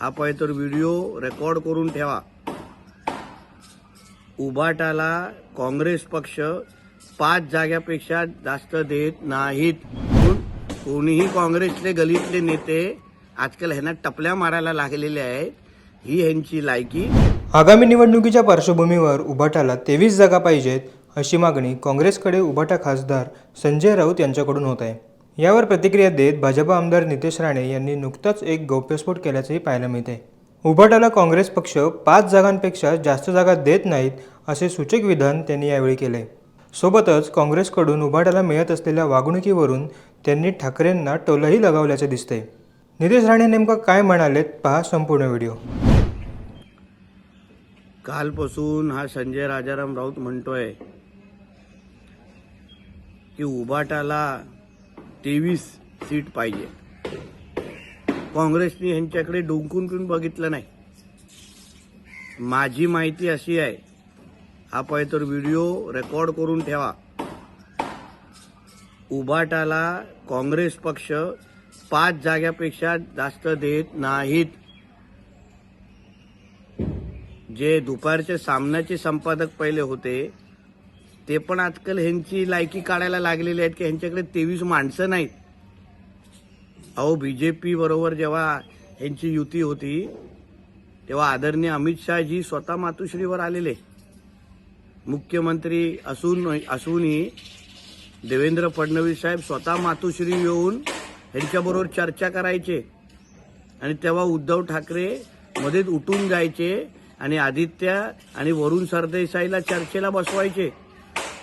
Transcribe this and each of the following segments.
हा पाहिजे तर व्हिडिओ रेकॉर्ड करून ठेवा. उभाटाला काँग्रेस पक्ष पाच जाग्यापेक्षा जास्त देत नाहीत. म्हणून कोणीही काँग्रेसचे गलीतले नेते आजकाल ह्यांना टपल्या मारायला लागलेले आहेत. ही ह्यांची लायकी. आगामी निवडणुकीच्या पार्श्वभूमीवर उभाटाला तेवीस जागा पाहिजेत अशी मागणी काँग्रेसकडे उभाटा खासदार संजय राऊत यांच्याकडून होत आहे. यावर प्रतिक्रिया देत भाजपा आमदार नितेश राणे यांनी नुकताच एक गौप्यस्फोट केल्याचंही पाहायला मिळते उभाटाला काँग्रेस पक्ष पाच जागांपेक्षा जास्त जागा देत नाहीत असे सूचक विधान त्यांनी यावेळी केले सोबतच काँग्रेसकडून उभाटाला मिळत असलेल्या वागणुकीवरून त्यांनी ठाकरेंना टोलही लगावल्याचे दिसते नितेश राणे नेमकं काय म्हणालेत पहा संपूर्ण व्हिडिओ. कालपासून हा संजय राजाराम राऊत म्हणतोय की उभाटाला तेवीस सीट पाहिजे. काँग्रेसने ह्यांच्याकडे डोंकून पण बघितलं नाही. माझी माहिती अशी आहे हा पाहिजे तर व्हिडिओ रेकॉर्ड करून ठेवा. उभाटाला काँग्रेस पक्ष पाच जाग्यापेक्षा जास्त देत नाहीत. जे दुपारचे सामन्याचे संपादक पहिले होते ते पण आजकाल ह्यांची लायकी काढायला लागलेली आहेत की ह्यांच्याकडे तेवीस माणसं नाहीत. अहो बी जे बरोबर जेव्हा ह्यांची युती होती तेव्हा आदरणीय अमित शहाजी स्वतः मातोश्रीवर आलेले. मुख्यमंत्री असून असूनही देवेंद्र फडणवीस साहेब स्वतः मातोश्री येऊन ह्यांच्याबरोबर चर्चा करायचे. आणि तेव्हा उद्धव ठाकरे मध्येच उठून जायचे आणि आदित्य आणि वरुण सरदेसाईला चर्चेला बसवायचे.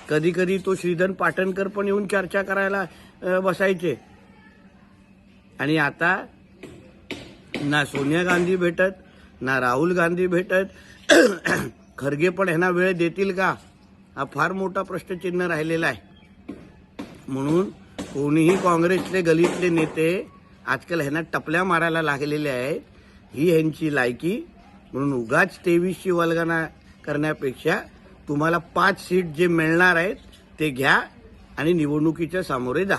कधी कधी तो श्रीधन पाटणकर पण येऊन चर्चा करायला बसायचे. आणि आता ना सोनिया गांधी भेटत ना राहुल गांधी भेटत. खरगे पण ह्यांना वेळ देतील का? हा फार मोठा प्रश्नचिन्ह राहिलेला आहे. म्हणून कोणीही काँग्रेसचे गलीतले नेते आजकाल ह्यांना टपल्या मारायला लागलेले आहेत. ही ह्यांची लायकी. म्हणून उगाच तेवीसची वल्गना करण्यापेक्षा तुम्हाला पाच सीट जे मिळणार आहेत ते घ्या आणि निवडणुकीच्या सामोरे जा.